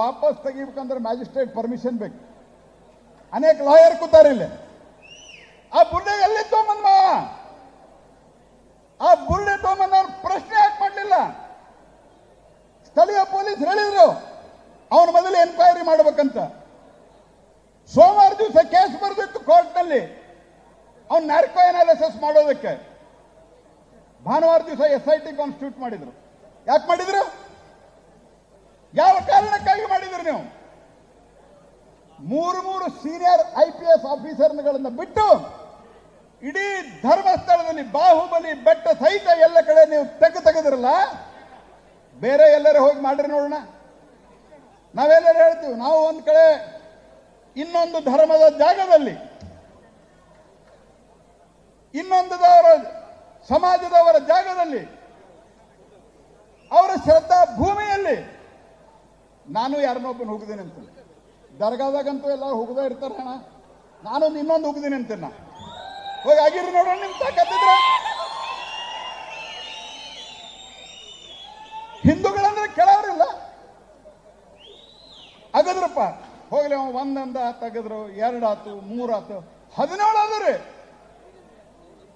ವಾಪಸ್ ತೆಗಿಬೇಕಂದ್ರೆ magistrate permission ಬೇಕು. ಅನೇಕ ಲಾಯರ್ ಕೂತಾರೆ ಇಲ್ಲಿ. ಆ ಬುಲ್ಲೆ ಎಲ್ಲಿ ತೊಗೊಂಬಂದ್ ಆ ಬುಲ್ಲೆ ತಗೊಂಬಂದ ಪ್ರಶ್ನೆ ಯಾಕೆ ಮಾಡಲಿಲ್ಲ? ಸ್ಥಳೀಯ ಪೊಲೀಸ್ ಹೇಳಿದ್ರು, ಅವನ ಮೊದಲು ಎನ್ಕ್ವೈರಿ ಮಾಡಬೇಕಂತ. ಸೋಮವಾರ ದಿವಸ ಕೇಸ್ ಬರೆದಿತ್ತು ಕೋರ್ಟ್ನಲ್ಲಿ ಅವ್ನ ನ್ಯಾರ್ಕೋ ಅನಾಲಿಸಿಸ್ ಮಾಡೋದಕ್ಕೆ. ಭಾನುವಾರ ದಿವಸ ಎಸ್ ಐ ಟಿ ಕಾನ್ಸ್ಟಿಟ್ಯೂಟ್ ಮಾಡಿದ್ರು. ಯಾಕೆ ಮಾಡಿದ್ರು? ಯಾವ ಕಾರಣಕ್ಕಾಗಿ? ನೀವು ಮೂರು ಮೂರು ಸೀನಿಯರ್ ಐ ಪಿ ಎಸ್ ಆಫೀಸರ್ಗಳನ್ನ ಬಿಟ್ಟು ಇಡೀ ಧರ್ಮಸ್ಥಳದಲ್ಲಿ ಬಾಹುಬಲಿ ಬೆಟ್ಟ ಸಹಿತ ಎಲ್ಲ ಕಡೆ ನೀವು ತೆಗೆದು ತೆಗೆದಿರಲ್ಲ? ಬೇರೆ ಎಲ್ಲರೂ ಹೋಗಿ ಮಾಡ್ರಿ ನೋಡೋಣ. ನಾವೆಲ್ಲರೂ ಹೇಳ್ತೀವಿ, ನಾವು ಒಂದ್ ಕಡೆ ಇನ್ನೊಂದು ಧರ್ಮದ ಜಾಗದಲ್ಲಿ ಇನ್ನೊಂದದವರ ಸಮಾಜದವರ ಜಾಗದಲ್ಲಿ ನಾನು ಯಾರನ್ನೊಬ್ಬನ ಹೋಗಿದ್ದೀನಿ ಅಂತೀನಿ. ದರ್ಗಾದಾಗಂತೂ ಎಲ್ಲ ಹೋಗದೇ ಇರ್ತಾರೆ ಅಣ್ಣ. ನಾನು ಇನ್ನೊಂದು ಹೋಗಿದ್ದೀನಿ ಅಂತೀನಿ ನಾ. ಹೋಗಿ ಆಗಿರ್ರಿ ನೋಡೋಣ ನಿಮ್ ತಾಕತ್ತಿದ್ರ ಹಿಂದೂಗಳಂದ್ರೆ ಕೆಳವರಿಲ್ಲ ಅಗದ್ರಪ್ಪ. ಹೋಗ್ಲಿ ಅವ, ಒಂದಂದ ಆತು ಎರಡಾತು ಮೂರಾತು ಹದಿನೇಳು ಆದ್ರಿ